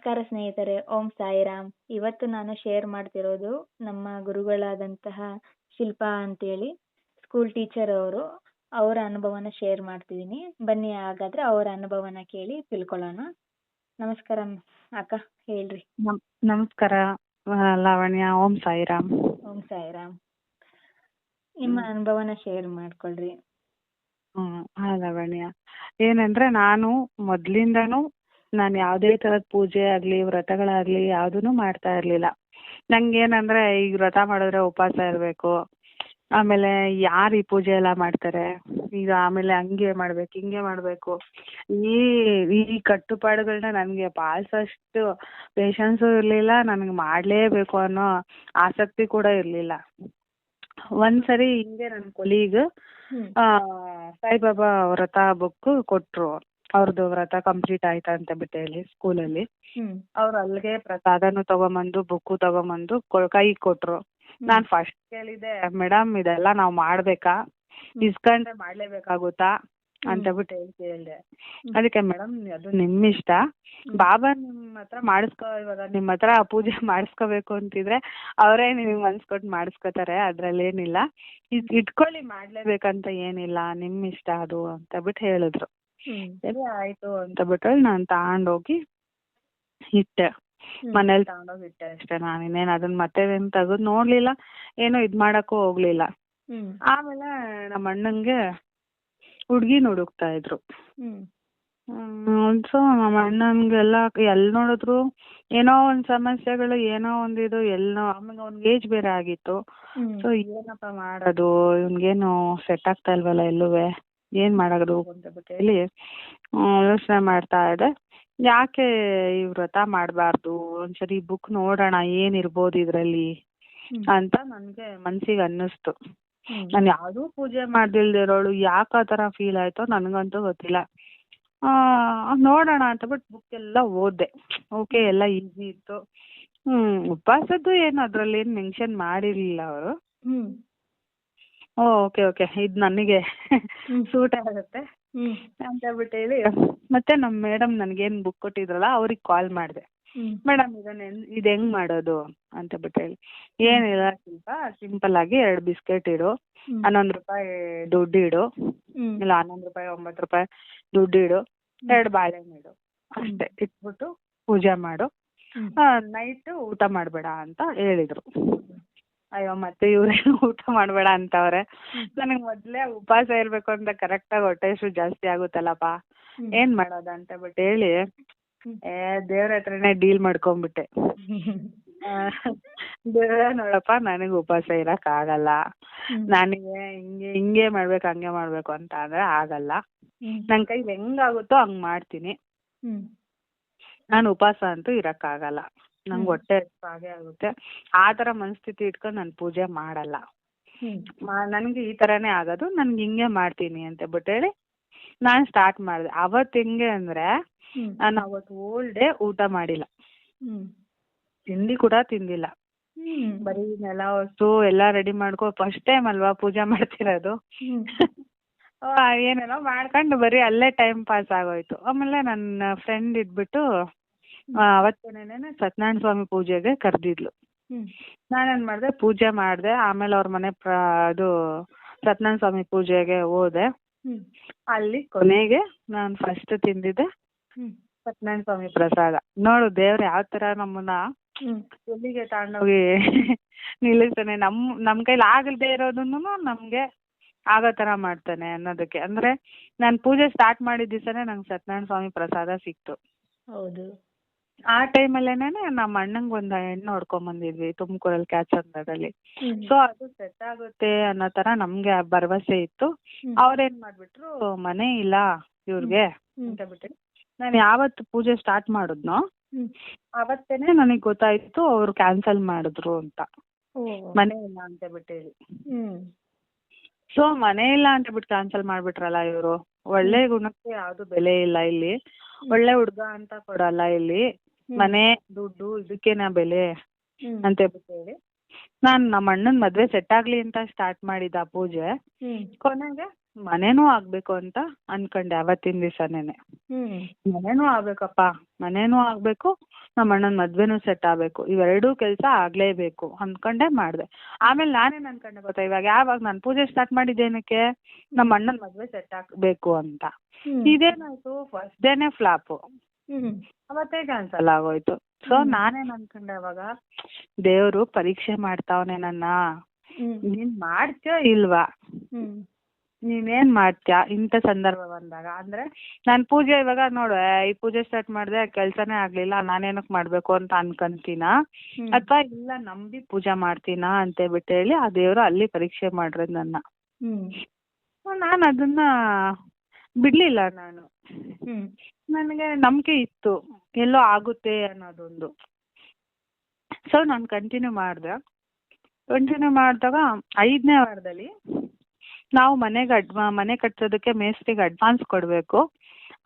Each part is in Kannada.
ನಮಸ್ಕಾರ ಸ್ನೇಹಿತರೆ ಓಂ ಸಾಯಿರಾಮ್. ಇವತ್ತು ನಾನು ಶೇರ್ ಮಾಡ್ತಿರೋದು ನಮ್ಮ ಗುರುಗಳಾದಂತಹ ಶಿಲ್ಪಾ ಅಂತೇಳಿ ಸ್ಕೂಲ್ ಟೀಚರ್ ಅವರು ಅವರ ಅನುಭವನ ಶೇರ್ ಮಾಡ್ತಿದ್ದೀನಿ. ಬನ್ನಿ ಹಾಗಾದ್ರೆ ಅವರ ಅನುಭವನ ಕೇಳಿ ತಿಳ್ಕೊಳ್ಳೋಣ. ನಮಸ್ಕಾರ ಅಕ್ಕ ಹೇಳ್ರಿ. ನಮ್ ನಮಸ್ಕಾರ ಲಾವಣ್ಯ ಓಂ ಸಾಯಿರಾಮ್. ಓಂ ಸಾಯಿರಾಮ್. ನಿಮ್ಮ ಅನುಭವನ ಶೇರ್ ಮಾಡ್ಕೊಳ್ರಿ. ಹ್ಮ್ ಹಾ ಲಾವಣ್ಯ. ಏನಂದ್ರೆ ನಾನು ಮೊದ್ಲಿಂದನೂ ನಾನು ಯಾವುದೇ ತರದ್ ಪೂಜೆ ಆಗ್ಲಿ ವ್ರತಗಳಾಗ್ಲಿ ಯಾವ್ದೂನು ಮಾಡ್ತಾ ಇರ್ಲಿಲ್ಲ. ನಂಗೇನಂದ್ರೆ ಈಗ ವ್ರತ ಮಾಡಿದ್ರೆ ಉಪವಾಸ ಇರಬೇಕು. ಆಮೇಲೆ ಯಾರು ಈ ಪೂಜೆ ಎಲ್ಲ ಮಾಡ್ತಾರೆ? ಈಗ ಆಮೇಲೆ ಹಂಗೆ ಮಾಡ್ಬೇಕು ಹಿಂಗೆ ಮಾಡ್ಬೇಕು. ಈ ಈ ಕಟ್ಟುಪಾಡುಗಳನ್ನ ನನಗೆ ಪಾಲಿಸೋಷ್ಟು ಪೇಷನ್ಸು ಇರ್ಲಿಲ್ಲ ನನಗೆ ಮಾಡಲೇಬೇಕು ಅನ್ನೋ ಆಸಕ್ತಿ ಕೂಡ ಇರ್ಲಿಲ್ಲ. ಒಂದ್ಸರಿ ಹಿಂಗೆ ನನ್ನ ಕೊಲೀಗ್ ಆ ಸಾಯಿಬಾಬಾ ವ್ರತ ಬುಕ್ ಕೊಟ್ರು. ಅವ್ರದ್ದು ವ್ರತ ಕಂಪ್ಲೀಟ್ ಆಯ್ತಾ ಅಂತ ಬಿಟ್ಟು ಹೇಳಿ ಸ್ಕೂಲಲ್ಲಿ ಅವ್ರು ಅಲ್ಲಿಗೆ ಪ್ರಸಾದನು ತಗೊಂಬಂದು ಬುಕ್ಕು ತಗೊಂಬಂದು ಕೈ ಕೈಗೆ ಕೊಟ್ರು ನಾನ್ ಫಸ್ಟ್ ಕೇಳಿದೆ ಮೇಡಮ್ ಇದೆಲ್ಲ ನಾವ್ ಮಾಡ್ಬೇಕಾ? ಇಸ್ಕೊಂಡ್ರೆ ಮಾಡ್ಲೇಬೇಕಾಗುತ್ತಾ? ಅಂತ ಬಿಟ್ಟು ಹೇಳಿ ಕೇಳಿದೆ. ಅದಕ್ಕೆ ಮೇಡಮ್ ಅದು ನಿಮ್ ಇಷ್ಟ ಬಾಬಾ ನಿಮ್ ಹತ್ರ ಮಾಡಿಸ್ಕೊ ಇವಾಗ ನಿಮ್ ಹತ್ರ ಪೂಜೆ ಮಾಡಿಸ್ಕೋಬೇಕು ಅಂತಿದ್ರೆ ಅವರೇ ನಿಮಗೆ ಮನ್ಸ್ ಕೊಟ್ಟು ಮಾಡಿಸ್ಕೋತಾರೆ ಅದ್ರಲ್ಲಿ ಏನಿಲ್ಲ. ಇಟ್ಕೊಳ್ಳಿ ಇಟ್ಕೊಳ್ಳಿ ಮಾಡ್ಲೇಬೇಕಂತ ಏನಿಲ್ಲ ನಿಮ್ ಇಷ್ಟ ಅದು ಅಂತ ಬಿಟ್ಟು ಹೇಳಿದ್ರು. ಸರಿ. ಆಯ್ತು ಅಂತ ಬಿಟ್ಟು ನಾನು ತಗೊಂಡೋಗಿ ಇಟ್ಟೆ. ಮನೇಲಿ ತಗೊಂಡೋಗಿ ಇಟ್ಟೆ ಅಷ್ಟೇ. ನಾನು ಇನ್ನೇನು ಅದನ್ನ ಮತ್ತೆ ಏನ್ ತೆಗೆದು ನೋಡ್ಲಿಲ್ಲ. ಏನೋ ಇದ್ ಮಾಡಕ್ಕೂ ಹೋಗ್ಲಿಲ್ಲ. ಆಮೇಲೆ ನಮ್ಮ ಅಣ್ಣಂಗೆ ಹುಡ್ಗಿನ ಹುಡುಕ್ತಾ ಇದ್ರು. ಹ್ಮ್. ಸೊ ನಮ್ಮ ಅಣ್ಣನ್ಗೆಲ್ಲ ಎಲ್ಲಿ ನೋಡಿದ್ರು ಏನೋ ಒಂದ್ ಸಮಸ್ಯೆಗಳು ಏನೋ ಒಂದ್ ಇದು ಎಲ್ಲೋ ಆಮೇಲೆ ಅವ್ನಿಗೆ ಏಜ್ ಬೇರೆ ಆಗಿತ್ತು. ಸೊ ಏನಪ್ಪ ಮಾಡೋದು? ಇವ್ನಿಗೇನು ಸೆಟ್ ಆಗ್ತಾ ಇಲ್ವಲ್ಲ ಎಲ್ಲೂವೆ? ಏನ್ ಮಾಡೋದು ಅಂತ ಹೇಳಿ ಯೋಚನೆ ಮಾಡ್ತಾ ಇದ್ದೆ. ಯಾಕೆ ಈ ವ್ರತ ಮಾಡಬಾರ್ದು? ಒಂದ್ಸರಿ ಬುಕ್ ನೋಡೋಣ ಏನಿರ್ಬೋದು ಇದ್ರಲ್ಲಿ? ಇದರಲ್ಲಿ ಅಂತ ನನಗೆ ಮನ್ಸಿಗೆ ಅನ್ನಿಸ್ತು. ನಾನು ಯಾವುದೂ ಪೂಜೆ ಮಾಡ್ದಿಲ್ದಿರೋಳು ಯಾಕೆ ಆ ಥರ ಫೀಲ್ ಆಯ್ತೋ ನನಗಂತೂ ಗೊತ್ತಿಲ್ಲ. ಆ ನೋಡೋಣ ಅಂತ ಬಿಟ್ ಬುಕ್ ಎಲ್ಲ ಓದ್ದೆ. ಓಕೆ ಎಲ್ಲ ಈಸಿ ಇತ್ತು. ಹ್ಮ್ ಉಪವಾಸದ್ದು ಏನು ಅದ್ರಲ್ಲಿ ಏನು ಮೆನ್ಷನ್ ಮಾಡಿರ್ಲಿಲ್ಲ ಅವರು. ಓಕೆ ಓಕೆ ಇದು ನನಗೆ. ಸೂಟ್ ಆಗುತ್ತೆ. ಅಂತ ಹೇಳ್ಬಿಟ್ಟು ಹೇಳಿ. ಮತ್ತೆ ನಮ್ಮ ಮೇಡಮ್ ನನಗೇನು ಬುಕ್ ಕೊಟ್ಟಿದ್ರಲ್ಲ ಅವ್ರಿಗೆ ಕಾಲ್ ಮಾಡಿದೆ. ಮೇಡಮ್ ಇದನ್ನ ಇದು ಹೆಂಗ್ ಮಾಡೋದು? ಅಂತ ಬಿಟ್ಟು ಹೇಳಿ. ಏನಿಲ್ಲ ಸ್ವಲ್ಪ ಸಿಂಪಲ್ ಆಗಿ ಎರಡು ಬಿಸ್ಕೆಟ್ ಇಡು. ಹನ್ನೊಂದು ರೂಪಾಯಿ ದುಡ್ಡು ಇಡು. ಇಲ್ಲ ಹನ್ನೊಂದು ರೂಪಾಯಿ ಒಂಬತ್ತು ರೂಪಾಯಿ ದುಡ್ಡು ಇಡು. ಎರಡು ಬಾಳೆಹಣ್ಣು ಇಡು. ಅಷ್ಟೇ. ಇಟ್ಬಿಟ್ಟು ಪೂಜೆ ಮಾಡು. ನೈಟ್ ಊಟ ಮಾಡಬೇಡ ಅಂತ ಹೇಳಿದ್ರು. ಅಯ್ಯೋ ಮತ್ತೆ ಇವ್ರೇನು ಊಟ ಮಾಡಬೇಡ ಅಂತವ್ರೆ. ನನಗೆ ಮೊದಲೇ ಉಪವಾಸ ಇರಬೇಕು ಅಂತ ಕರೆಕ್ಟಾಗಿ ಹೊಟ್ಟೆ ಹಸಿವು ಜಾಸ್ತಿ ಆಗುತ್ತಲ್ಲಪ್ಪ. ಏನ್ ಮಾಡೋದು ಅಂತ ಬಿಟ್ಟು ಹೇಳಿ. ಏ ದೇವ್ರ ಹತ್ರನೇ ಡೀಲ್ ಮಾಡ್ಕೊಂಡ್ಬಿಟ್ಟೆ ದೇವ್ರ ನೋಡಪ್ಪ ನನಗೆ ಉಪವಾಸ ಇರಕ್ ಆಗಲ್ಲ. ನನಗೆ ಹಿಂಗೆ ಹಿಂಗೆ ಮಾಡ್ಬೇಕು ಹಂಗೆ ಮಾಡ್ಬೇಕು ಅಂತ ಅಂದ್ರೆ ಆಗಲ್ಲ. ನನ್ ನನ್ನ ಕೈಲಿ ಹೆಂಗಾಗುತ್ತೋ ಹಂಗ್ ಮಾಡ್ತೀನಿ. ನಾನು ಉಪವಾಸ ಅಂತೂ ಇರಕ್ಕಾಗಲ್ಲ ನಂಗೆ. ಹೊಟ್ಟೆ ಹಾಗೆ ಆಗೇ ಆಗುತ್ತೆ. ಆ ತರ ಮನಸ್ಥಿತಿ ಇಟ್ಕೊಂಡು ನಾನು ಪೂಜೆ ಮಾಡಲ್ಲ. ನನ್ಗೆ ಈ ತರನೇ ಆಗೋದು ನನ್ಗೆ ಹಿಂಗೆ ಮಾಡ್ತೀನಿ ಅಂತ ಬಿಟ್ಟು ಹೇಳಿ ನಾನು ಸ್ಟಾರ್ಟ್ ಮಾಡಿದೆ. ಅವತ್ತು ಹೆಂಗೆ ಅಂದ್ರೆ. ನಾನು ಅವತ್ತು ಹೋಲ್ ಡೇ ಊಟ ಮಾಡಿಲ್ಲ. ತಿಂಡಿ ಕೂಡ ತಿಂದಿಲ್ಲ. ಬರೀ ನೆಲ ಹೊಸ್ತು ಎಲ್ಲ ರೆಡಿ ಮಾಡ್ಕೊ ಫಸ್ಟ್ ಟೈಮ್ ಅಲ್ವಾ ಪೂಜೆ ಮಾಡ್ತಿರೋದು? ಏನೇನೋ ಮಾಡ್ಕೊಂಡು ಬರೀ ಅಲ್ಲೇ ಟೈಮ್ ಪಾಸ್ ಆಗೋಯ್ತು. ಆಮೇಲೆ ನನ್ನ ಫ್ರೆಂಡ್ ಇದ್ಬಿಟ್ಟು ಆ, ಅವತ್ತೇನೇನೆ ಸತ್ಯನಾರಾಯಣ ಸ್ವಾಮಿ ಪೂಜೆಗೆ ಕರೆದಿದ್ಲು. ನಾನೇನ್ ಮಾಡಿದೆ ಪೂಜೆ ಮಾಡ್ದೆ. ಆಮೇಲೆ ಅವ್ರ ಮನೆ ಪ್ರ ಅದು ಸತ್ಯನಾರಾಯಣ ಸ್ವಾಮಿ ಪೂಜೆಗೆ ಹೋದೆ. ಅಲ್ಲಿ ಕೊನೆಗೆ ನಾನು ಫಸ್ಟ್ ತಿಂದಿದ್ದೆ. ಸತ್ಯನಾರಾಯಣ ಸ್ವಾಮಿ ಪ್ರಸಾದ. ನೋಡು ದೇವ್ರ ಯಾವ ತರ ನಮ್ಮನ್ನ ಎಲ್ಲಿಗೆ ಎಲ್ಲಿಗೆ ತಗೊಂಡೋಗಿ ನಿಲ್ಲಿಸ್ತಾನೆ. ನಮ್ ನಮ್ ಕೈಲಿ ಆಗಲ್ದೇ ಇರೋದನ್ನು ನಮ್ಗೆ ಆಗೋ ತರ ಮಾಡ್ತಾನೆ ಅನ್ನೋದಕ್ಕೆ. ಅಂದ್ರೆ ನಾನು ಪೂಜೆ ಸ್ಟಾರ್ಟ್ ಮಾಡಿದ ದಿವಸನೇ ನಂಗೆ ಸತ್ಯನಾರಾಯಣ ಸ್ವಾಮಿ ಪ್ರಸಾದ ಸಿಕ್ತು. ಹೌದು. ಆ ಟೈಮಲ್ಲೇನೆ ನಮ್ಮ ಅಣ್ಣಂಗೆ ಒಂದು ಹೆಣ್ಣು ಹೊಡ್ಕೊಂಡ್ ಬಂದಿದ್ವಿ ತುಮಕೂರಲ್ಲಿ ಕ್ಯಾಚಂದದಲ್ಲಿ ಹ್ಮ್. ಸೊ ಅದು ಸೆಟ್ ಆಗುತ್ತೆ ಅನ್ನೋ ತರ ನಮ್ಗೆ ಭರವಸೆ ಇತ್ತು. ಅವ್ರೇನ್ ಮಾಡ್ಬಿಟ್ರು ಮನೆ ಇಲ್ಲ ಇವ್ರಿಗೆ. ಅಂತ ಬಿಟ್ಟು ನಾನು ಯಾವತ್ತು ಪೂಜೆ ಸ್ಟಾರ್ಟ್ ಮಾಡಿದ್ನೋ. ಅವತ್ತೇನೆ ನನಗೆ ಗೊತ್ತಾಯ್ತು ಅವ್ರು ಕ್ಯಾನ್ಸಲ್ ಮಾಡಿದ್ರು ಅಂತ. ಮನೆ ಇಲ್ಲ ಅಂತ ಬಿಟ್ಟು ಹೇಳಿ ಸೊ ಮನೆ ಇಲ್ಲ ಅಂತ ಬಿಟ್ಟು ಕ್ಯಾನ್ಸಲ್ ಮಾಡ್ಬಿಟ್ರಲ್ಲ ಇವರು? ಒಳ್ಳೆ ಗುಣಕ್ಕೆ ಯಾವ್ದು ಬೆಲೆ ಇಲ್ಲ ಇಲ್ಲಿ. ಒಳ್ಳೆ ಹುಡ್ಗ ಅಂತ ಕೊಡಲ್ಲ ಇಲ್ಲಿ. ಮನೆ ದುಡ್ಡು ಇದಕ್ಕೇನ ಬೆಲೆ ಅಂತ ಹೇಳಿ. ನಾನ್ ನಮ್ಮ ಅಣ್ಣನ್ ಮದ್ವೆ ಸೆಟ್ ಆಗ್ಲಿ ಅಂತ ಸ್ಟಾರ್ಟ್ ಮಾಡಿದ ಆ ಪೂಜೆ. ಕೊನೆಗೆ ಮನೇನೂ ಆಗ್ಬೇಕು ಅಂತ ಅನ್ಕೊಂಡೆ ಅವತ್ತಿನ ದಿವಸನೇನೆ. ಮನೆನೂ ಆಗ್ಬೇಕಪ್ಪ ಮನೇನೂ ಆಗ್ಬೇಕು ನಮ್ಮ ಅಣ್ಣನ ಮದ್ವೆನೂ ಸೆಟ್ ಆಗ್ಬೇಕು ಇವೆರಡೂ ಕೆಲಸ ಆಗ್ಲೇಬೇಕು ಅನ್ಕೊಂಡೆ ಮಾಡ್ದೆ. ಆಮೇಲೆ ನಾನೇನ್ ಅನ್ಕೊಂಡೆ ಗೊತ್ತಾ ಇವಾಗ ಯಾವಾಗ ನಾನು ಪೂಜೆ ಸ್ಟಾರ್ಟ್ ಮಾಡಿದ್ದೇನಕ್ಕೆ ನಮ್ಮ ಅಣ್ಣನ ಮದ್ವೆ ಸೆಟ್ ಆಗ್ಬೇಕು ಅಂತ. ಇದೇನಾಯ್ತು? ಫಸ್ಟ್ ಡೇನೆ ಫ್ಲಾಪು ಹ್ಮ್ ಅವತ್ತೇ ಕ್ಯಾನ್ಸಲ್ ಆಗೋಯ್ತು. ಸೊ. ನಾನೇನ್ ಅನ್ಕೊಂಡೆ ಅವಾಗ? ದೇವ್ರು ಪರೀಕ್ಷೆ ಮಾಡ್ತಾವನೆ ನನ್ನ. ನೀನ್ ಮಾಡ್ತೀಯೋ ಇಲ್ವಾ? ನೀನೇನ್ ಮಾಡ್ತೀಯ? ಇಂಥ ಸಂದರ್ಭ ಬಂದಾಗ. ಅಂದ್ರೆ ನಾನ್ ಪೂಜೆ ಇವಾಗ ನೋಡು ಈ ಪೂಜೆ ಸ್ಟಾರ್ಟ್ ಮಾಡಿದೆ ಕೆಲ್ಸನೇ ಆಗ್ಲಿಲ್ಲ ನಾನೇನಕ್ ಮಾಡ್ಬೇಕು ಅಂತ ಅನ್ಕೊಂತೀನ? ಅಥವಾ ಇಲ್ಲ ನಂಬಿ ಪೂಜೆ ಮಾಡ್ತೀನ ಅಂತ ಬಿಟ್ಟು ಹೇಳಿ ಆ ದೇವ್ರು ಅಲ್ಲಿ ಪರೀಕ್ಷೆ ಮಾಡ್ರೆ ನನ್ನ. ಹ್ಮ್. ನಾನು ಅದನ್ನ ಬಿಡ್ಲಿಲ್ಲ ನಾನು. ಹ್ಮ್. ನನಗೆ ನಂಬಿಕೆ ಇತ್ತು. ಎಲ್ಲೋ ಆಗುತ್ತೆ ಅನ್ನೋದೊಂದು. ಸೊ ನಾನು ಕಂಟಿನ್ಯೂ ಮಾಡಿದೆ. ಕಂಟಿನ್ಯೂ ಮಾಡಿದಾಗ ಐದನೇ ವಾರದಲ್ಲಿ ನಾವು ಮನೆಗೆ ಅಡ್ವಾ ಮನೆ ಕಟ್ಸೋದಕ್ಕೆ ಮೇಸ್ತ್ರಿಗೆ ಅಡ್ವಾನ್ಸ್ ಕೊಡಬೇಕು.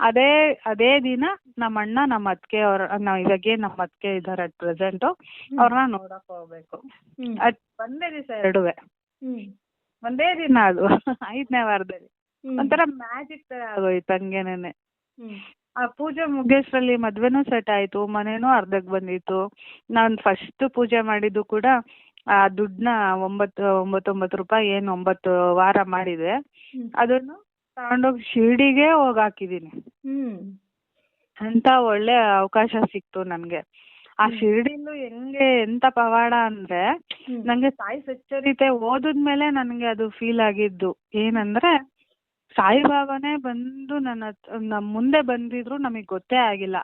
ಅದೇ ಅದೇ ದಿನ ನಮ್ಮ ಅಣ್ಣ ನಮ್ಮ ಅತ್ತಿಗೆ ಅವ್ರ ನಾವು ಇವಾಗೇ ನಮ್ಮ ಅತ್ತಿಗೆ ಇದ್ದಾರೆ ಅಟ್ ಪ್ರೆಸೆಂಟು ಅವ್ರನ್ನ ನೋಡಕ್ ಹೋಗ್ಬೇಕು. ಅದು ಒಂದೇ ದಿವಸ ಎರಡುವೆ. ಒಂದೇ ದಿನ ಅದು. ಐದನೇ ವಾರದಲ್ಲಿ. ಒಂಥರ ಮ್ಯಾಜಿಕ್ ತರ ಆಗೋಯ್ತು ಹಂಗೇನೇನೆ. ಆ ಪೂಜೆ ಮುಗಿಯೋಷ್ಟ್ರಲ್ಲಿ ಮದ್ವೆನೂ ಸೆಟ್ ಆಯ್ತು ಮನೆನೂ ಅರ್ಧಕ್ಕೆ ಬಂದಿತ್ತು. ನಾನು ಫಸ್ಟ್ ಪೂಜೆ ಮಾಡಿದ್ದು ಕೂಡ ಆ ದುಡ್ಡನ್ನ ಒಂಬತ್ತು ಒಂಬತ್ತೊಂಬತ್ತು ರೂಪಾಯಿ ಏನು ಒಂಬತ್ತು ವಾರ ಮಾಡಿದೆ. ಅದನ್ನು ತಗೊಂಡೋಗಿ ಶಿರ್ಡಿಗೆ ಹೋಗಿ ಹಾಕಿದ್ದೀನಿ. ಅಂತ ಒಳ್ಳೆ ಅವಕಾಶ ಸಿಕ್ತು ನನಗೆ. ಆ ಶಿರ್ಡಿಲು ಹೆಂಗೆ ಎಂತ ಪವಾಡ ಅಂದ್ರೆ ನಂಗೆ ಸಾಯಿ ಸಚ್ಚರಿತೆ ಓದಿದ್ಮೇಲೆ ನನಗೆ ಅದು ಫೀಲ್ ಆಗಿದ್ದು. ಏನಂದ್ರೆ ಸಾಯಿಬಾಬಾನೇ ಬಂದು ನನ್ನ ಹತ್ರ- ನಮ್ ಮುಂದೆ ಬಂದಿದ್ರು ನಮಗೆ ಗೊತ್ತೇ ಆಗಿಲ್ಲ.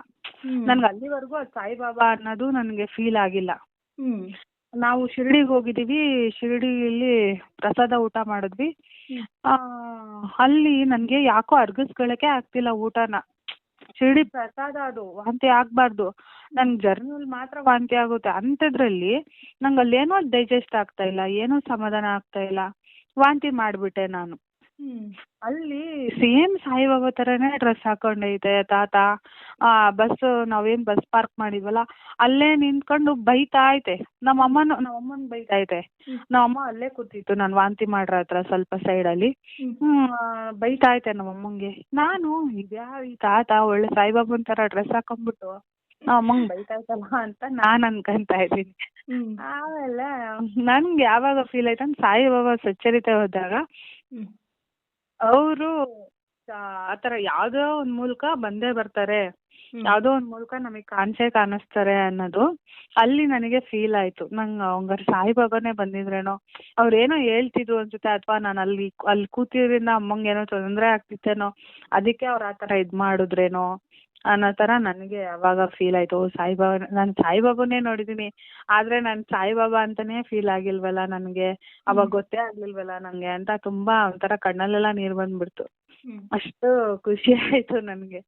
ನನ್ಗೆ ಅಲ್ಲಿವರೆಗೂ ಅದು ಸಾಯಿಬಾಬಾ ಅನ್ನೋದು ನನಗೆ ಫೀಲ್ ಆಗಿಲ್ಲ. ನಾವು ಶಿರ್ಡಿಗೆ ಹೋಗಿದ್ದೀವಿ ಇಲ್ಲಿ ಪ್ರಸಾದ ಊಟ ಮಾಡಿದ್ವಿ. ಅಲ್ಲಿ ನನಗೆ ಯಾಕೋ ಅರ್ಗಿಸ್ಕೊಳಕ್ಕೆ ಆಗ್ತಿಲ್ಲ ಊಟನ. ಶಿರ್ಡಿ ಪ್ರಸಾದ ಅದು ವಾಂತಿ ಆಗ್ಬಾರ್ದು. ನನ್ ಜರ್ನಲ್ ಮಾತ್ರ ವಾಂತಿ ಆಗುತ್ತೆ. ಅಂತದ್ರಲ್ಲಿ ನಂಗೆ ಅಲ್ಲೇನೋ ಡೈಜೆಸ್ಟ್ ಆಗ್ತಾ ಇಲ್ಲ ಏನೂ ಸಮಾಧಾನ ಆಗ್ತಾ ಇಲ್ಲ. ವಾಂತಿ ಮಾಡಿಬಿಟ್ಟೆ ನಾನು. ಅಲ್ಲಿ ಸೇಮ್ ಸಾಯಿಬಾಬಾ ಥರನೇ ಡ್ರೆಸ್ ಹಾಕೊಂಡೈತೆ ತಾತ. ಆ ಬಸ್ ನಾವೇನ್ ಬಸ್ ಪಾರ್ಕ್ ಮಾಡಿದ್ವಲ್ಲ ಅಲ್ಲೇ ನಿಂತ್ಕೊಂಡು ಬೈತಾ ಐತೆ ನಮ್ಮ ಅಮ್ಮನ ನಮ್ಮ ಅಮ್ಮನ್ ಬೈತಾ ಐತೆ. ನಮ್ಮ ಅಮ್ಮ ಅಲ್ಲೇ ಕೂತಿತ್ತು ನಾನು ವಾಂತಿ ಮಾಡ್ರ ಹತ್ರ ಸ್ವಲ್ಪ ಸೈಡಲ್ಲಿ ಬೈತಾ ಐತೆ ನಮ್ಮ ಅಮ್ಮಂಗೆ ನಾನು ಇದ್ಯಾವ ಈ ತಾತ ಒಳ್ಳೆ ಸಾಯಿಬಾಬನ್ ತರ ಡ್ರೆಸ್ ಹಾಕೊಂಡ್ಬಿಟ್ಟು ನಮ್ಮ ಅಮ್ಮಂಗೆ ಬೈತಾ ಐತಲ್ಲ ಅಂತ ನಾನು ಅನ್ಕೊಂತಾ ಇದ್ದೀನಿ. ಹ್ಮ್. ಆಮೇಲೆ ನನ್ಗೆ ಯಾವಾಗ ಫೀಲ್ ಆಯ್ತು ಅಂದ್ರೆ ಸಾಯಿಬಾಬಾ ಸಚ್ಚರಿತೆ ಹೋದಾಗ ಅವರು ಆ ಥರ ಯಾವುದೋ ಒಂದು ಮೂಲಕ ಬಂದೇ ಬರ್ತಾರೆ. ಯಾವ್ದೋ ಒಂದ್ ಮೂಲಕ ನಮಗೆ ಕಾಣಿಸೇ ಕಾಣಿಸ್ತಾರೆ ಅನ್ನೋದು ಅಲ್ಲಿ ನನಗೆ ಫೀಲ್ ಆಯ್ತು. ನಂಗೆ ಹಂಗಾರೆ ಸಾಯಿಬಾಬಾನೇ ಬಂದಿದ್ರೇನೋ ಅವ್ರೇನೋ ಹೇಳ್ತಿದ್ರು ಅನ್ಸುತ್ತೆ ಅಥವಾ ನಾನು ಅಲ್ಲಿ ಅಲ್ಲಿ ಕೂತಿದ್ರಿಂದ ಅಮ್ಮಂಗೆ ಏನೋ ತೊಂದ್ರೆ ಆಗ್ತಿತ್ತೇನೋ ಅದಕ್ಕೆ ಅವ್ರು ಆ ಥರ ಇದು ಮಾಡಿದ್ರೇನೋ ಅನ್ನೋ ಥರ ನನಗೆ ಅವಾಗ ಫೀಲ್ ಆಯ್ತು. ಓ ಸಾಯಿಬಾಬಾ ನಾನು ಸಾಯಿಬಾಬಾನೇ ನೋಡಿದೀನಿ. ಆದ್ರೆ ನಾನು ಸಾಯಿಬಾಬಾ ಅಂತಾನೆ ಫೀಲ್ ಆಗಿಲ್ವಲ್ಲ ನನಗೆ. ಅವಾಗ ಗೊತ್ತೇ ಆಗ್ಲಿಲ್ವಲ್ಲ ನನಗೆ ಅಂತ ತುಂಬಾ ಒಂಥರ ಕಣ್ಣಲ್ಲೆಲ್ಲ ನೀರು ಬಂದ್ಬಿಡ್ತು. ಅಷ್ಟು ಖುಷಿ ಆಯ್ತು ನನಗೆ.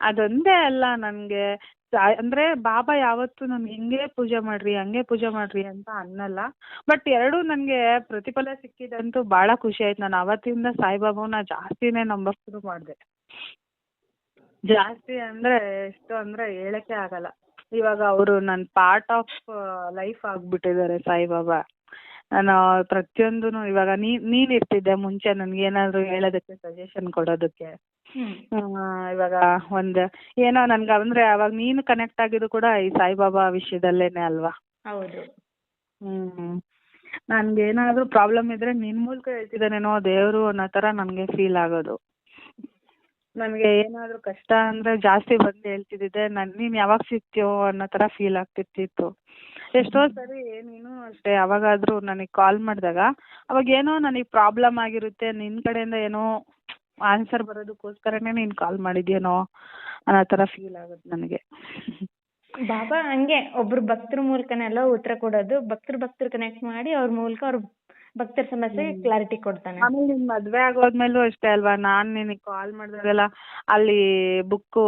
ಅದೊಂದೇ ಅಲ್ಲ ನನಗೆ. ಅಂದ್ರೆ ಬಾಬಾ ಯಾವತ್ತು ನಾನು ಹಿಂಗೆ ಪೂಜೆ ಮಾಡ್ರಿ ಹಂಗೆ ಪೂಜೆ ಮಾಡ್ರಿ ಅಂತ ಅನ್ನಲ್ಲ. ಬಟ್ ಎರಡೂ ನನಗೆ ಪ್ರತಿಫಲ ಸಿಕ್ಕಿದಂತೂ ಭಾಳ ಖುಷಿ ಆಯ್ತು. ನಾನು ಅವತ್ತಿಂದ ಸಾಯಿಬಾಬಾನ ಜಾಸ್ತಿನೇ ನಂಬಕ್ ಶುರು ಮಾಡಿದೆ. ಜಾಸ್ತಿ ಅಂದ್ರೆ ಎಷ್ಟು ಅಂದ್ರೆ ಹೇಳಕ್ಕೆ ಆಗಲ್ಲ. ಇವಾಗ ಅವರು ನನ್ನ ಪಾರ್ಟ್ ಆಫ್ ಲೈಫ್ ಆಗ್ಬಿಟ್ಟಿದ್ದಾರೆ ಸಾಯಿಬಾಬಾ. ನಾನು ಪ್ರತಿಯೊಂದೂ ಇವಾಗ ನೀನು ಇರ್ತಿದ್ದೆ ಮುಂಚೆ ನನಗೆ ಏನಾದರೂ ಹೇಳೋದಕ್ಕೆ ಸಜೆಷನ್ ಕೊಡೋದಕ್ಕೆ. ಹ್ಮ್. ಇವಾಗ ಒಂದು ಏನೋ ನನ್ಗೆ ಅಂದ್ರೆ ಅವಾಗ ನೀನು ಕನೆಕ್ಟ್ ಆಗಿದ್ದು ಕೂಡ ಈ ಸಾಯಿಬಾಬಾ ವಿಷಯದಲ್ಲೇನೆ ಅಲ್ವಾ? ಹೌದು. ಹ್ಮ್. ನನಗೆ ಏನಾದ್ರು ಪ್ರಾಬ್ಲಮ್ ಇದ್ರೆ ನಿನ್ನ ಮೂಲಕ ಹೇಳ್ತಿದ್ದಾನೇನೋ ದೇವರು ಅನ್ನೋ ತರ ನನಗೆ ಫೀಲ್ ಆಗೋದು. ನನಗೆ ಏನಾದ್ರು ಕಷ್ಟ ಅಂದ್ರೆ ಜಾಸ್ತಿ ಬಂದು ಹೇಳ್ತಿದ್ದಿದ್ದೆ ನಾನು, ನೀನು ಯಾವಾಗ ಸಿಗ್ತೀಯೋ ಅನ್ನೋ ತರ ಫೀಲ್ ಆಗ್ತಿರ್ತಿತ್ತು. ಎಷ್ಟೋ ಸರಿ ನೀನು ಅಷ್ಟೇ ಯಾವಾಗಾದರೂ ನನಗೆ ಕಾಲ್ ಮಾಡಿದಾಗ, ಅವಾಗ ಏನೋ ನನಗೆ ಪ್ರಾಬ್ಲಮ್ ಆಗಿರುತ್ತೆ, ನಿನ್ ಕಡೆಯಿಂದ ಏನೋ ಆನ್ಸರ್ ಬರೋದಕ್ಕೋಸ್ಕರನೇ ನೀನು ಕಾಲ್ ಮಾಡಿದ್ಯೇನೋ ಅನ್ನೋ ತರ ಫೀಲ್ ಆಗುತ್ತೆ ನನಗೆ. ಬಾಬಾ, ಹಂಗೆ ಒಬ್ರು ಭಕ್ತರ ಮೂಲಕನೇ ಅಲ್ಲ ಉತ್ತರ ಕೊಡೋದು, ಭಕ್ತರು ಭಕ್ತರು ಕನೆಕ್ಟ್ ಮಾಡಿ ಅವ್ರ ಮೂಲಕ ಅವ್ರ ಭಕ್ತರ ಸಮಸ್ಯೆಗೆ. ಕ್ಲಾರಿಟಿ ಕೊಡ್ತಾನೆ. ಆಮೇಲೆ ನಿನ್ ಮದ್ವೆ ಆಗೋದ್ಮೇಲೂ ಅಷ್ಟೇ ಅಲ್ವಾ? ನಾನ್ ನಿನಗೆ ಕಾಲ್ ಮಾಡಿದಾಗೆಲ್ಲ ಅಲ್ಲಿ ಬುಕ್ಕು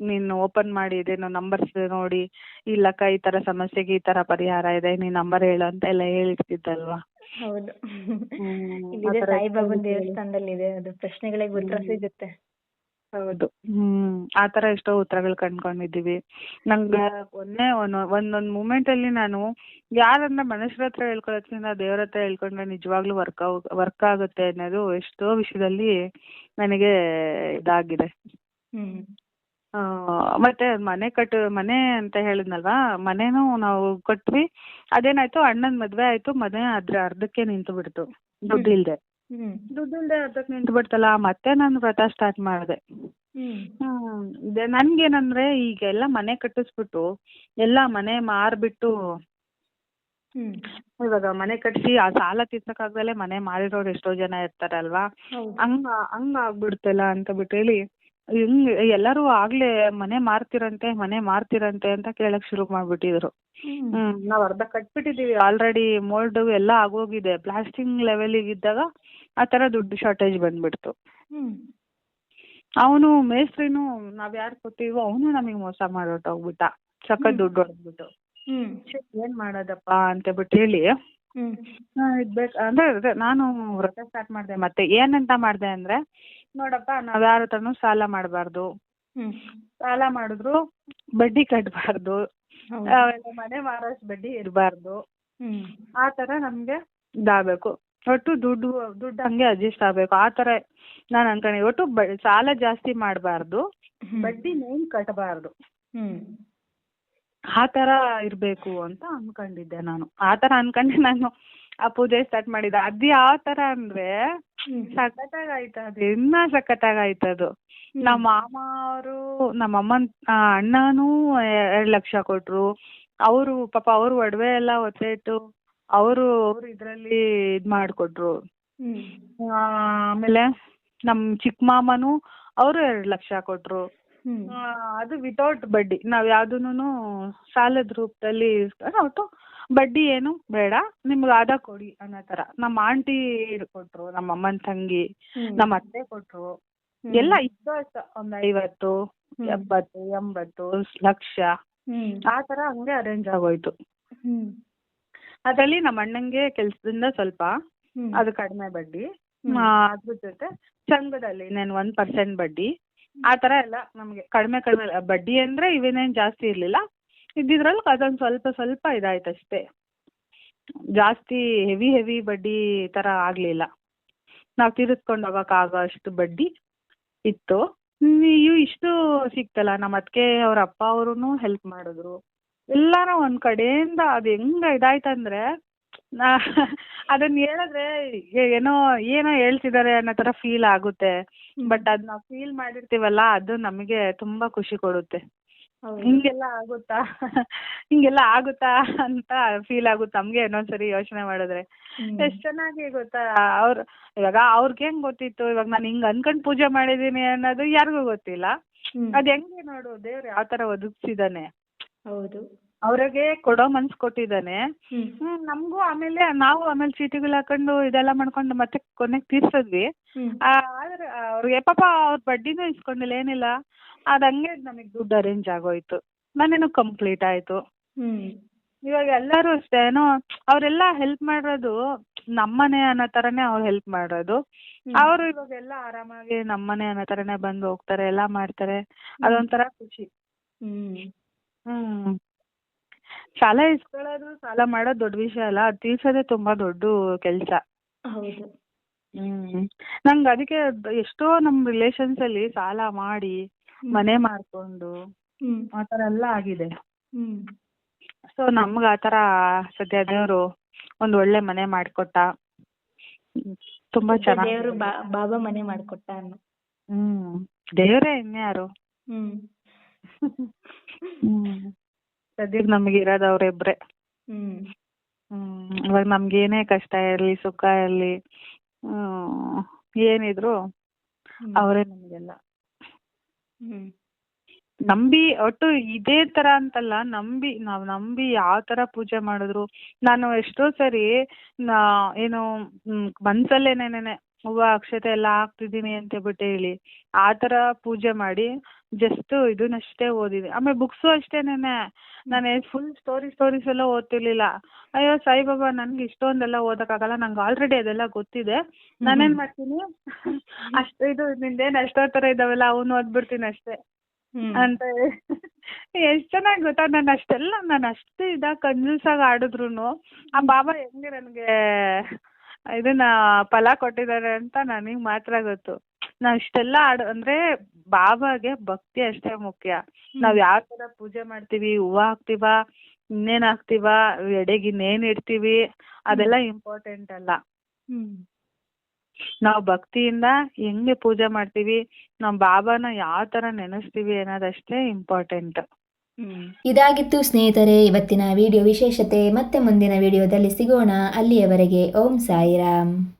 ನೀನು ಓಪನ್ ಮಾಡಿ ಇದೇನೋ ನಂಬರ್ಸ್ ನೋಡಿ ಇಲ್ಲಕ್ಕ ಈ ತರ ಸಮಸ್ಯೆಗೆ ಈ ತರ ಪರಿಹಾರ ಇದೆ ನೀನ್ ನಂಬರ್ ಹೇಳು ಅಂತ ಎಲ್ಲ ಹೇಳಿರ್ತಿದ್ದಲ್ವಾ ಹೌದು. ಇಲ್ಲಿದೆ ಸಾಯಿಬಾಬನ್. ದೇವಸ್ಥಾನದಲ್ಲಿ ಇದೆ. ಅದು ಪ್ರಶ್ನೆಗಳಿಗೆ ಉತ್ತರ ಸಿಗುತ್ತೆ. ಹೌದು. ಹ್ಮ್. ಆ ಥರ ಎಷ್ಟೋ ಉತ್ತರಗಳು ಕಂಡ್ಕೊಂಡಿದ್ದೀವಿ. ನಂಗೆ ಒಂದೇ ಒಂದು ಒಂದೊಂದು ಮೂಮೆಂಟಲ್ಲಿ ನಾನು ಯಾರನ್ನ ಮನುಷ್ಯರ ಹತ್ರ ಹೇಳ್ಕೊಳ್ಳೋದ್ಕಿಂತ ದೇವ್ರ ಹತ್ರ ಹೇಳ್ಕೊಂಡ್ರೆ ನಿಜವಾಗ್ಲೂ ವರ್ಕ್ ವರ್ಕ್ ಆಗುತ್ತೆ ಅನ್ನೋದು ಎಷ್ಟೋ ವಿಷಯದಲ್ಲಿ ನನಗೆ ಇದಾಗಿದೆ. ಮತ್ತೆ ಮನೆ ಕಟ್ಟು ಮನೆ ಅಂತ ಹೇಳಿದ್ನಲ್ವಾ? ಮನೆನೂ ನಾವು ಕಟ್ವಿ. ಅದೇನಾಯ್ತು? ಅಣ್ಣನ ಮದುವೆ ಆಯ್ತು. ಮನೆ ಅದ್ರ ಅರ್ಧಕ್ಕೆ ನಿಂತು ಬಿಡ್ತು ದುಡ್ಡು ಇಲ್ದೆ. ಹ್ಮ್. ದುಡ್ಡು ಇಲ್ದೆ ಅರ್ಧಕ್ಕೆ ನಿಂತು ಬಿಡ್ತಲ್ಲ ಮತ್ತೆ ನಾನು ವ್ರತ ಸ್ಟಾರ್ಟ್ ಮಾಡಿದೆ. ನನ್ಗೇನಂದ್ರೆ ಈಗ ಎಲ್ಲ ಮನೆ ಕಟ್ಟಿಸ್ಬಿಟ್ಟು ಎಲ್ಲ ಮನೆ ಮಾರ್ಬಿಟ್ಟು ಹ್ಮ್. ಇವಾಗ ಮನೆ ಕಟ್ಟಿಸಿ ಆ ಸಾಲ ತೀರ್ಸಕ್ಕಾಗ್ದಲೆ ಮನೆ ಮಾರಿರೋರು ಎಷ್ಟೋ ಜನ ಇರ್ತಾರಲ್ವಾ? ಅಲ್ವಾ ಹಂಗ ಹಂಗ ಆಗ್ಬಿಡ್ತಲ್ಲ ಅಂತ ಬಿಟ್ಟು ಹೇಳಿ. ಹಿಂಗ್ ಎಲ್ಲರೂ ಆಗ್ಲೇ ಮನೆ ಮಾರ್ತಿರಂತೆ ಮನೆ ಮಾರ್ತಿರಂತೆ ಅಂತ ಕೇಳಕ್ ಶುರು ಮಾಡ್ಬಿಟ್ಟಿದ್ರು. ನಾವ್ ಅರ್ಧ ಕಟ್ಬಿಟ್ಟಿದೀವಿ. ಆಲ್ರೆಡಿ ಮೋಲ್ಡ್ ಎಲ್ಲ ಆಗೋಗಿದೆ. ಪ್ಲಾಸ್ಟಿಂಗ್ ಲೆವೆಲಿಗೆ ಇದ್ದಾಗ ಆ ತರ ದುಡ್ಡು ಶಾರ್ಟೇಜ್ ಬಂದ್ಬಿಡ್ತು. ಅವನು ಮೇಸ್ತ್ರಿನೂ ನಾವ್ ಯಾರು ಕೊಟ್ಟಿವೋ ಅವನು ನಮಗೆ ಮೋಸ ಮಾಡೋಟೋಗ್ಬಿಟ್ಟ ಸಖತ್ ದುಡ್ಡು ಹೊಡೆದ್ಬಿಟ್ಟು. ಹ್ಮ್. ಏನ್ ಮಾಡೋದಪ್ಪ ಅಂತ ಬಿಟ್ಟು ಹೇಳಿ. ಹ್ಮ್. ಇದ್ಬೇಕು ಅಂದ್ರೆ ಅದೇ ನಾನು ವ್ರತ ಸ್ಟಾರ್ಟ್ ಮಾಡಿದೆ. ಮತ್ತೆ ಏನಂತ ಮಾಡಿದೆ ಅಂದ್ರೆ ನೋಡಪ್ಪ ನಾವ್ ಯಾರ ಹತ್ರನೂ ಸಾಲ ಮಾಡಬಾರ್ದು. ಸಾಲ ಮಾಡಿದ್ರು ಬಡ್ಡಿ ಕಟ್ಟಬಾರ್ದು ಮನೆ ಮಾರೋಷ್ಟು ಬಡ್ಡಿ ಇರಬಾರ್ದು. ಆತರ ಆ ಥರ ನಮಗೆ ಇದಾಗಬೇಕು. ಒಟ್ಟು ದುಡ್ಡು ದುಡ್ಡು ಹಂಗೆ ಅಡ್ಜಸ್ಟ್ ಆಗಬೇಕು. ಆ ಥರ ನಾನು ಅನ್ಕೊಂಡೆ. ಒಟ್ಟು ಬ ಸಾಲ ಜಾಸ್ತಿ ಮಾಡಬಾರ್ದು. ಬಡ್ಡಿ ಮೇನ್ ಕಟ್ಟಬಾರ್ದು ಆ ಥರ ಇರಬೇಕು ಅಂತ ಅನ್ಕೊಂಡಿದ್ದೆ ನಾನು. ಆ ಥರ ಅನ್ಕೊಂಡೆ ನಾನು. ಆ ಪೂಜೆ ಸ್ಟಾರ್ಟ್ ಮಾಡಿದ. ಅದ್ ಯಾವ ತರ ಅಂದ್ರೆ ಸಖತ್ತಾಗಿ ಆಯ್ತು ಅದು ಇನ್ನ ಸಖತ್ತಾಗಿ ಆಯ್ತು ಅದು ನಮ್ಮ ಮಾಮ ಅವರು ನಮ್ಮ ಅಮ್ಮನ ಅಣ್ಣನೂ ಎರಡ್ ಲಕ್ಷ ಕೊಟ್ರು. ಅವರು ಪಾಪ ಅವರು ಒಡವೆ ಎಲ್ಲ ಒತ್ತೆ ಇಟ್ಟು ಅವರು ಅವ್ರ ಇದರಲ್ಲಿ ಇದು ಮಾಡಿಕೊಟ್ರು. ಆಮೇಲೆ ನಮ್ಮ ಚಿಕ್ಕ ಮಾಮನೂ ಅವರು ಎರಡ್ ಲಕ್ಷ ಕೊಟ್ರು. ಅದು ವಿತೌಟ್ ಬಡ್ಡಿ. ನಾವು ಯಾವುದೂನು ಸಾಲದ ರೂಪದಲ್ಲಿ ಇಸ್ಕೊಂಡು ಒಟ್ಟು ಬಡ್ಡಿ ಏನು ಬೇಡ ನಿಮ್ಗೆ ಆದ ಕೊಡಿ ಅನ್ನೋ ತರ ನಮ್ಮ ಆಂಟಿ ಕೊಟ್ರು ನಮ್ಮ ಅಮ್ಮನ ತಂಗಿ. ನಮ್ಮ ಅತ್ತೆ ಕೊಟ್ರು. ಎಲ್ಲ ಇದ್ದು ಅಷ್ಟು ಒಂದು ಐವತ್ತು ಎಪ್ಪತ್ತು ಎಂಬತ್ತು ಲಕ್ಷ. ಆ ತರ ಹಂಗೆ ಅರೇಂಜ್ ಆಗೋಯ್ತು. ಅದರಲ್ಲಿ ನಮ್ಮ ಅಣ್ಣಂಗೆ ಕೆಲಸದಿಂದ ಸ್ವಲ್ಪ ಅದು ಕಡಿಮೆ ಬಡ್ಡಿ. ಅದ್ರ ಜೊತೆ ಚಂದದಲ್ಲಿ ಇನ್ನೇನು ಒಂದ್ ಪರ್ಸೆಂಟ್ ಬಡ್ಡಿ. ಆ ತರ ಎಲ್ಲ ನಮಗೆ ಕಡಿಮೆ ಕಡಿಮೆ ಬಡ್ಡಿ ಅಂದ್ರೆ ಇವೇನೇನು ಜಾಸ್ತಿ ಇರಲಿಲ್ಲ. ಇದ್ದಿದ್ರಲ್ಲಿ ಅದೊಂದು ಸ್ವಲ್ಪ ಸ್ವಲ್ಪ ಇದಾಯ್ತು ಅಷ್ಟೇ ಜಾಸ್ತಿ ಹೆವಿ ಹೆವಿ ಬಡ್ಡಿ ಥರ ಆಗಲಿಲ್ಲ. ನಾವು ತೀರಿಸ್ಕೊಂಡು ಹೋಗೋಕ್ಕಾಗೋ ಅಷ್ಟು ಬಡ್ಡಿ ಇತ್ತು. ನೀವು ಇಷ್ಟು ಸಿಕ್ತಲ್ಲ ನಮ್ಮ ಅತ್ತಿಗೆ ಅವ್ರ ಅಪ್ಪ ಅವ್ರುನು ಹೆಲ್ಪ್ ಮಾಡಿದ್ರು. ಎಲ್ಲಾರು ಒಂದ್ ಕಡೆಯಿಂದ ಅದು ಹೆಂಗೆ ಇದಾಯ್ತಂದ್ರೆ ನಾ ಅದನ್ನ ಹೇಳಿದ್ರೆ ಏನೋ ಏನೋ ಹೇಳ್ತಿದ್ದಾರೆ ಅನ್ನೋ ತರ ಫೀಲ್ ಆಗುತ್ತೆ. ಬಟ್ ಅದು ನಾವು ಫೀಲ್ ಮಾಡಿರ್ತೀವಲ್ಲ ಅದು ನಮಗೆ ತುಂಬಾ ಖುಷಿ ಕೊಡುತ್ತೆ. ಹಿಂಗೆಲ್ಲ ಆಗುತ್ತಾ? ಹಿಂಗೆಲ್ಲ ಆಗುತ್ತಾ ಅಂತ ಫೀಲ್ ಆಗುತ್ತೆ ನಮಗೆ ಇನ್ನೊಂದ್ಸರಿ ಯೋಚನೆ ಮಾಡಿದ್ರೆ. ಎಷ್ಟ್ ಚೆನ್ನಾಗಿ ಗೊತ್ತಾ? ಅವ್ರು ಇವಾಗ ಅವ್ರಿಗೆ ಹೆಂಗ್ ಗೊತ್ತಿತ್ತು? ಇವಾಗ ನಾನು ಹಿಂಗ್ ಅನ್ಕೊಂಡ್ ಪೂಜೆ ಮಾಡಿದೀನಿ ಅನ್ನೋದು ಯಾರಿಗೂ ಗೊತ್ತಿಲ್ಲ. ಅದ್ ಹೆಂಗೆ ನೋಡು? ದೇವ್ರು ಯಾವ ತರ ಒದಗಿಸಿದಾನೆ? ಹೌದು. ಅವ್ರಿಗೆ ಕೊಡೋ ಮನ್ಸ್ ಕೊಟ್ಟಿದ್ದಾನೆ. ನಮಗೂ ಆಮೇಲೆ ನಾವು ಆಮೇಲೆ ಚೀಟಿಗಳು ಹಾಕೊಂಡು ಇದೆಲ್ಲ ಮಾಡ್ಕೊಂಡು ಮತ್ತೆ ಕೊನೆಗೆ ತೀರ್ಸಿದ್ವಿ. ಆದ್ರೆ ಅವ್ರಿಗೆ ಪಾಪ ಅವ್ರ ಬಡ್ಡಿನೂ ಇಸ್ಕೊಂಡಿಲ್ಲ ಏನಿಲ್ಲ. ಅದ್ ಹಂಗೆ ನಮಗೆ ದುಡ್ಡು ಅರೇಂಜ್ ಆಗೋಯ್ತು. ಮನೇನು ಕಂಪ್ಲೀಟ್ ಆಯ್ತು. ಇವಾಗ ಎಲ್ಲರೂ ಅಷ್ಟೇ ಏನೋ ಅವರೆಲ್ಲ ಹೆಲ್ಪ್ ಮಾಡೋದು ನಮ್ಮನೆ ಅನ್ನೋ ಥರನೇ ಅವ್ರು ಹೆಲ್ಪ್ ಮಾಡೋದು ಅವ್ರು ಇವಾಗ ಎಲ್ಲ ಆರಾಮಾಗಿ ನಮ್ಮನೆ ಅನ್ನೋ ಥರನೇ ಬಂದು ಹೋಗ್ತಾರೆ ಎಲ್ಲ ಮಾಡ್ತಾರೆ. ಅದೊಂಥರ ಖುಷಿ. ಹ್ಮ್. ಹ್ಮ್. ಸಾಲ ಇಸ್ಕೊಳ್ಳೋದು ಸಾಲ ಮಾಡೋದು ದೊಡ್ಡ ವಿಷಯ ಅಲ್ಲ ಅದು ತೀರ್ಸೋದೇ ತುಂಬಾ ದೊಡ್ಡ ಕೆಲಸ. ಹೌದು. ಹ್ಮ್. ನಂಗೆ ಅದಕ್ಕೆ ಎಷ್ಟೋ ನಮ್ಮ ರಿಲೇಷನ್ಸ್ ಅಲ್ಲಿ ಸಾಲ ಮಾಡಿ ಮನೆ ಮಾಡ್ಕೊಂಡು ಆ ಥರ ಎಲ್ಲ ಆಗಿದೆ. ಸೊ ನಮ್ಗೆ ಆ ಥರ ಸದ್ಯ ದೇವರು ಒಂದು ಒಳ್ಳೆ ಮನೆ ಮಾಡಿಕೊಟ್ಟ. ತುಂಬಾ ಚೆನ್ನಾಗಿ ದೇವರು ಬಾಬಾ ಮನೆ ಮಾಡ್ಕೊಟ್ಟ ಅನ್ನು. ಹ್ಮ್. ದೇವರೇ ಇನ್ಯಾರು? ಹ್ಮ್. ಹ್ಮ್. ಸದ್ಯಕ್ಕೆ ನಮಗೆ ಇರೋದು ಅವ್ರಿಬ್ರೆ ಹ್ಮ್. ಹ್ಮ್ ಇವಾಗ ನಮ್ಗೆ ಏನೇ ಕಷ್ಟ ಇರಲಿ ಸುಖ ಇರಲಿ ಹ್ಮ್ ಏನಿದ್ರು. ಅವರೇ ನಮಗೆಲ್ಲ. ಹ್ಮ್. ನಂಬಿ ಒಟ್ಟು ಇದೇ ತರ ಅಂತಲ್ಲ ನಂಬಿ ನಾವ್ ನಂಬಿ ಯಾವ ತರ ಪೂಜೆ ಮಾಡಿದ್ರು. ನಾನು ಎಷ್ಟೋ ಸರಿ ನಾ ಏನು ಮನ್ಸಲ್ಲೇನೆ ಮನ್ಸಲ್ಲೇನೇನೆ ಹೂವ ಅಕ್ಷತೆ ಎಲ್ಲ ಹಾಕ್ತಿದ್ದೀನಿ ಅಂತ ಹೇಳ್ಬಿಟ್ಟು ಹೇಳಿ ಆ ತರ ಪೂಜೆ ಮಾಡಿ ಜಸ್ಟ್ ಇದನ್ನಷ್ಟೇ ಓದಿದೆ. ಆಮೇಲೆ ಬುಕ್ಸು ಅಷ್ಟೇನೆ ನಾನು ಫುಲ್ ಸ್ಟೋರಿ ಸ್ಟೋರೀಸ್ ಎಲ್ಲ ಓದ್ತಿರ್ಲಿಲ್ಲ. ಅಯ್ಯೋ ಸಾಯಿಬಾಬಾ ನನ್ಗೆ ಇಷ್ಟೊಂದೆಲ್ಲ ಓದಕ್ಕಾಗಲ್ಲ. ನಂಗೆ ಆಲ್ರೆಡಿ ಅದೆಲ್ಲ ಗೊತ್ತಿದೆ. ನಾನೇನ್ ಮಾಡ್ತೀನಿ? ಅಷ್ಟು ಇದು ನಿಂದೇನು ಅಷ್ಟೋ ಥರ ಇದಾವಲ್ಲ ಅವ್ನು ಓದ್ಬಿಡ್ತೀನಿ ಅಷ್ಟೇ. ಅಂತ ಎಷ್ಟು ಚೆನ್ನಾಗಿ ಗೊತ್ತಾ? ನಾನು ಅಷ್ಟೆಲ್ಲ ನಾನು ಅಷ್ಟು ಇದಾಗಿ ಆಗಿ ಆಡಿದ್ರು ಆ ಬಾಬಾ ಹೆಂಗೆ ನನಗೆ ಇದನ್ನ ಫಲ ಕೊಟ್ಟಿದ್ದಾರೆ ಅಂತ ನನಗೆ ಮಾತ್ರ ಗೊತ್ತು. ನಾವು ಇಷ್ಟೆಲ್ಲ ಆಡು ಅಂದರೆ ಬಾಬಾಗೆ ಭಕ್ತಿ ಅಷ್ಟೇ ಮುಖ್ಯ. ನಾವ್ ಯಾವ ತರ ಪೂಜೆ ಮಾಡ್ತೀವಿ ಹೂವ ಹಾಕ್ತಿವಾ ಇನ್ನೇನ್ ಹಾಕ್ತಿವಾ ಎಡೆಗ್ ಇನ್ನೇನ್ ಇಡ್ತೀವಿ ಅದೆಲ್ಲ ಇಂಪಾರ್ಟೆಂಟ್ ಅಲ್ಲ. ನಾವ್ ನಾವು ಭಕ್ತಿಯಿಂದ ಹೆಂಗೆ ಪೂಜೆ ಮಾಡ್ತೀವಿ ನಮ್ ಬಾಬಾನ ಯಾವ ತರ ನೆನೆಸ್ತೀವಿ ಅನ್ನೋದಷ್ಟೇ ಇಂಪಾರ್ಟೆಂಟ್ ಹ್ಮ್. ಇದಾಗಿತ್ತು ಸ್ನೇಹಿತರೆ ಇವತ್ತಿನ ವಿಡಿಯೋ ವಿಶೇಷತೆ. ಮತ್ತೆ ಮುಂದಿನ ವಿಡಿಯೋದಲ್ಲಿ ಸಿಗೋಣ. ಅಲ್ಲಿಯವರೆಗೆ ಓಂ ಸಾಯಿರಾಮ್.